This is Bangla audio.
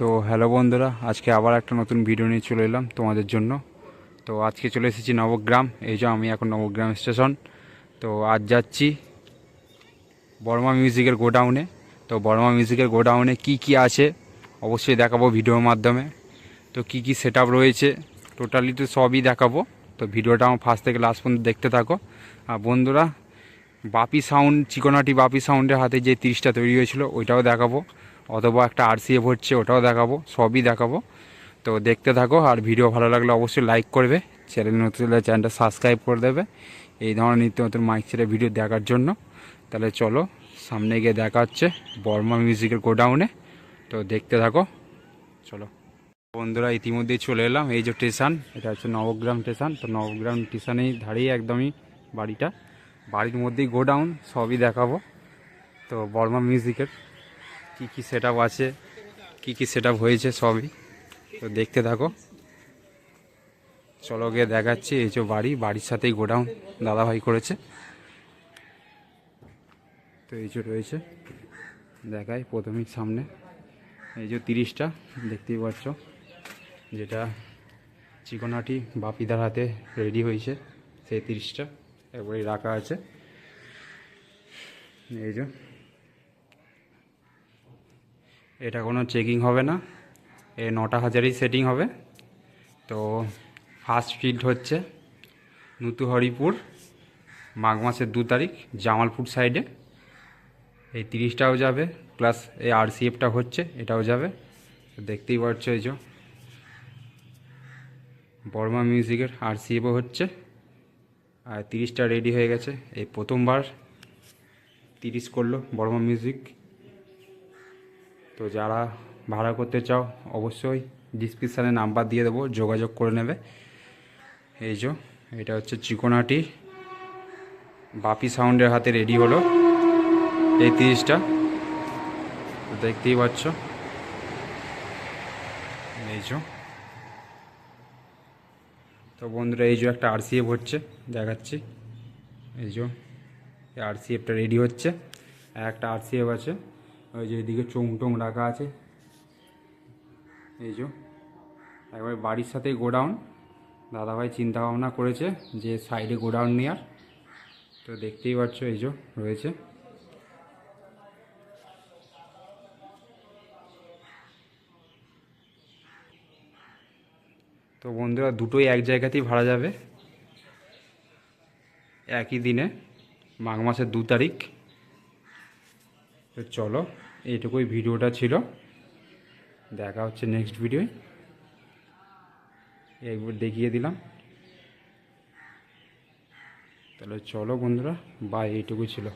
তো হ্যালো বন্ধুরা, আজকে আবার একটা নতুন ভিডিও নিয়ে চলে এলাম তোমাদের জন্য। তো আজকে চলে এসেছি নবগ্রাম, এই যে আমি এখন নবগ্রাম স্টেশন। তো আজ যাচ্ছি বর্মা মিউজিকের গোডাউনে। তো বর্মা মিউজিকের গোডাউনে কি কি আছে অবশ্যই দেখাবো ভিডিওর মাধ্যমে। তো কি কি সেট রয়েছে টোটালি তো সবই দেখাবো। তো ভিডিওটা আমার ফার্স্ট থেকে লাস্ট পর্যন্ত দেখতে থাকো। আর বন্ধুরা, বাপি সাউন্ড চিকোনাটি বাপি সাউন্ডের হাতে যে তিরিশটা তৈরি হয়েছিল, ওইটাও দেখাবো। অথবা একটা আর আরসিএফ হচ্ছে, ওটাও দেখাবো, সবই দেখাবো। তো দেখতে থাকো, আর ভিডিও ভালো লাগলে অবশ্যই লাইক করবে চ্যানেল নতুন চ্যানেলটা সাবস্ক্রাইব করে দেবে। এই ধরনের নিত্য নতুন মাইক ছেড়ে ভিডিও দেখার জন্য। তাহলে চলো, সামনে গিয়ে দেখা হচ্ছে বর্মা মিউজিকের গোডাউনে তো দেখতে থাকো, চলো। বন্ধুরা, ইতিমধ্যেই চলে এলাম, এই যে স্টেশন এটা হচ্ছে নবগ্রাম স্টেশন তো নবগ্রাম স্টেশনেই দাঁড়িয়ে একদমই বাড়িটা। বাড়ির মধ্যেই গোডাউন সবই দেখাবো। তো বর্মা মিউজিকের কি কি সেট আছে, কি কি সেট হয়েছে সবই। তো দেখতে থাকো। চলো গিয়ে দেখাচ্ছি, এই যে বাড়ি, বাড়ির সাথেই গোডাউন, দাদাভাই করেছে। তো এই যে রয়েছে, দেখাই প্রথমেই সামনে। এই যে তিরিশটা, দেখতেই পাচ্ছ, যেটা চিকনাটি বাপিদার হাতে রেডি হয়েছে, সেই তিরিশটা, একবারই রাখা আছে। এই যে এটা কোনো চেকিং হবে না। এ নটা হাজারই সেটিং হবে। তো ফার্স্ট ফিল্ড হচ্ছে নতু হরিপুর মাঘ মাসের দু তারিখ, জামালপুর সাইডে এই তিরিশটাও যাবে প্লাস এই আরসিএফটা হচ্ছে, এটাও যাবে। দেখতেই পাচ্ছ এই যে। বর্মা মিউজিকের আরসিএফও হচ্ছে। আর তিরিশটা রেডি হয়ে গেছে। এই প্রথমবার তিরিশ করল বর্মা মিউজিক তো যারা ভাড়া করতে চাও, অবশ্যই ডিসক্রিপশানে নাম্বার দিয়ে দেবো, যোগাযোগ করে নেবে। এই যে, এটা হচ্ছে চিকোনাটি। বাপি সাউন্ডের হাতে রেডি হলো এই তিরিশটা। দেখতেই পাচ্ছ। এই যে। তো বন্ধুরা, এই যে একটা আরসিএফ হচ্ছে, দেখাচ্ছি। এই যে আরসিএফটা রেডি হচ্ছে। একটা আরসিএফ আছে। ওই যে এদিকে চোং টোং রাখা আছে। এই যে একবার বাড়ির সাথেই গোডাউন। দাদাভাই চিন্তা ভাবনা করেছে যে সাইডে গোডাউন নেওয়ার তো দেখতেই পাচ্ছ এই যে রয়েছে। তো বন্ধুরা দুটোই এক জায়গাতেই ভাড়া যাবে। একই দিনে, মাঘ মাসের দু তারিখ। তো চলো, এইটুকুই ভিডিওটা ছিল। দেখা হচ্ছে নেক্সট ভিডিওয় একবার দেখিয়ে দিলাম। তাহলে চলো বন্ধুরা বাই এইটুকুই ছিল।